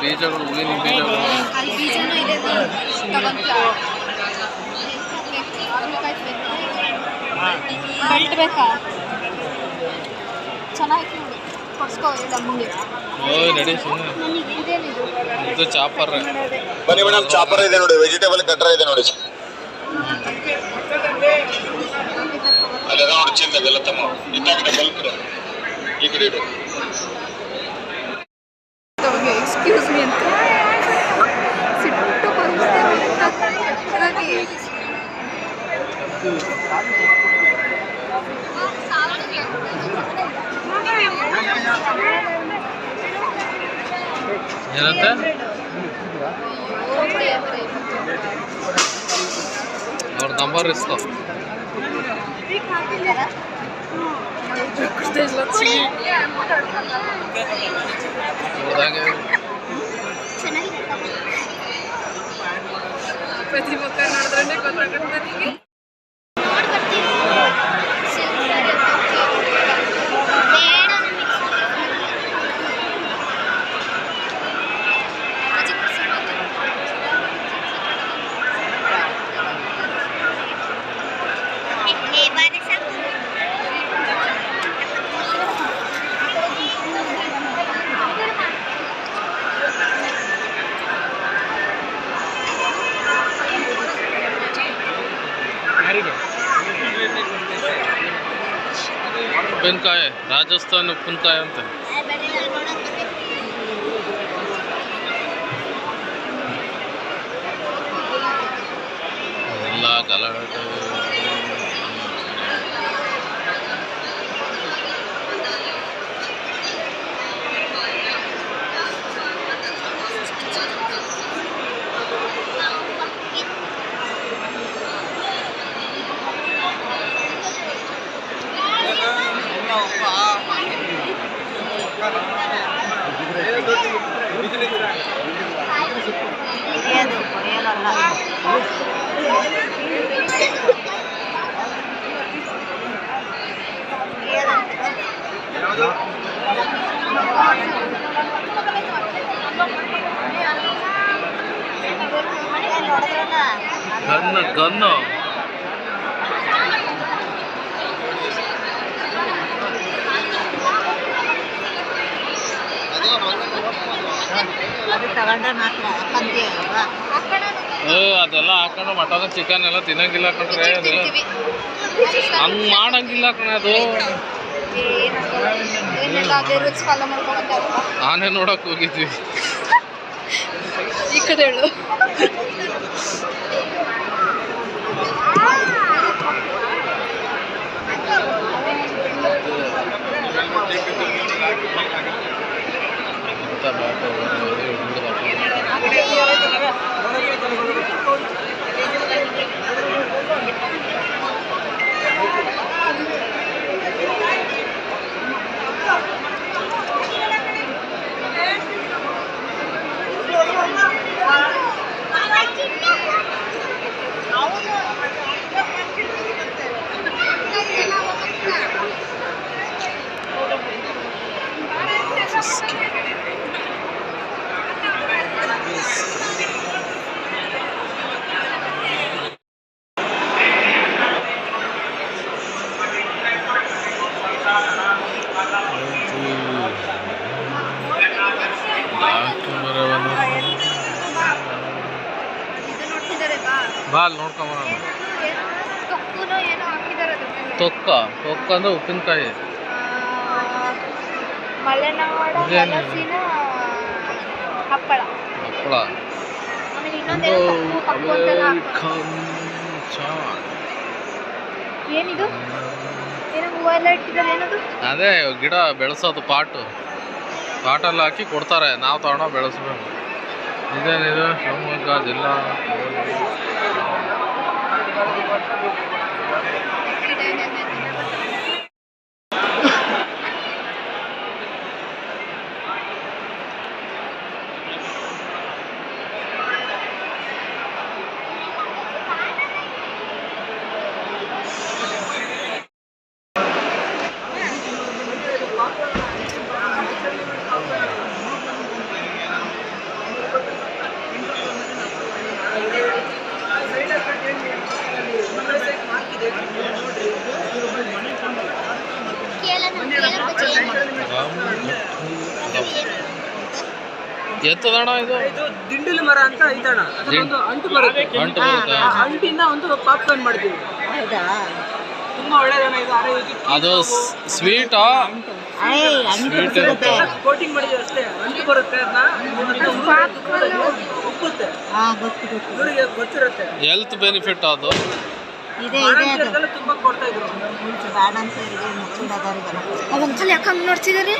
ಬೀಜಗಳು, ಹೂವಿನ ಬೀಜಗಳು. ಬೇಕಾ ಇದೇನಿದು ಇದು ಚಾಪರ್ ಬನ್ನಿ ಮೇಡಮ್ ಚಾಪರ್ ಇದೆ ನೋಡಿ ವೆಜಿಟೇಬಲ್ ಕಟ್ರ ಇದೆ ನೋಡಿ. ಅಲ್ಲ ನೋಡಿ ಚಿಂತ ಬೆಲ್ಲ ತಮ್ಮ. ಇದ್ದಾಗಿದೆ ಬಲ್ಕ್ ಈ ಕಡೆ ಇಡು ಎಕ್ಸ್ಕ್ಯೂಸ್ ಮೀ ಅಂತ ಸಿಟ್ಟು ಬರುತ್ತೆ ಏನಂತ ಅವ್ರ number cortês lá de seguir. ప్రతి ఒక్క నడదండి కొత్త కట్టడానికి ಉಪ್ಪಿನಕಾಯಿ ರಾಜಸ್ಥಾನ್ ಉಪ್ಪಿನಕಾಯಿ ಅಂತ ಎಲ್ಲ ಗಲಾಟೆ ಗನ್ನು. ಗನ್ನು ಅದೆಲ್ಲ ಹಾಕೊಂಡು ಮಟನ್ ಚಿಕನ್ ಎಲ್ಲ ತಿನ್ನಂಗಿಲ್ಲ ಕಣ್ರೆ ಅದೆಲ್ಲ. ಹಂಗ್ ಮಾಡಂಗಿಲ್ಲ ಕಣ ಅದು. ನಾನೇ ನೋಡಕ್ ಹೋಗಿದ್ವಿ. ಈ ಕಡೆ ಹೇಳು. Yeah. ಡಾಕ್ಟ್ರು ಬೇರೆ ಬಂದ್ರು. ಬಾ. ಬಾ ಅಲ್ಲಿ ನೋಡ್ಕೊಂಬರೋಣ ತೊಕ್ಕ ತೊಕ್ಕ ಅಂದ್ರೆ ಉಪ್ಪಿನಕಾಯಿ. ಹಪ್ಪಳ. ಹಪ್ಪಳ. ಏನಿದು? ಅದೇ ಗಿಡ ಬೆಳೆಸೋದು ಪಾಟು. ಪಾಟಲ್ಲಿ ಹಾಕಿ ಕೊಡ್ತಾರೆ ನಾವು ತಗೊಂಡು ಬೆಳೆಸ್ಬೇಕು. ಇದೇನಿದೆ ಶಿವಮೊಗ್ಗ ಜಿಲ್ಲಾ. ಎತ್ತದಣ್ಣ ಇದು ಇದು ದಿಂಡಿಲು ಮರ ಅಂತ ಇದಣ ಅದೊಂದು ಅಂಟು ಬರುತ್ತೆ ಅಂಟು ಬರುತ್ತೆ ಆ ಅಂಟಿನ ಒಂದು ಪಾಪ್ಕಾರ್ನ್ ಮಾಡ್ತೀವಿ ಹೌದಾ ತುಂಬಾ ಒಳ್ಳೆದಣ ಇದು ಆರೋಗ್ಯಕ್ಕೆ ಅದು ಸ್ವೀಟಾ Sweet ಸಿಗುತ್ತೆ ಕೋಟಿಂಗ್ ಮಾಡಿದ್ರೆ ಅಷ್ಟೇ ಅಂಟು ಬರುತ್ತೆ ಅದನ್ನ ಉಪ್ಪುತ್ತೆ ಹಾ ಗೊತ್ತು ಗೊತ್ತು ಇವರಿಗೆ ಗೊತ್ತಿರುತ್ತೆ ಹೆಲ್ತ್ ಬೆನಿಫಿಟ್ ಅದು ಇದೆ ಇದೆ ಅದು. ತುಂಬಾ ಕೊಡ್ತಾ ಇದ್ರು. ಬಾಣಂತಿಯರಿಗೆ ಮಕ್ಕಳದವ್ರಿಗೆಲ್ಲ ಅವಂಕಲ್ ಯಾಕಂಗ್ ನೋಡ್ತಿದಾರೆ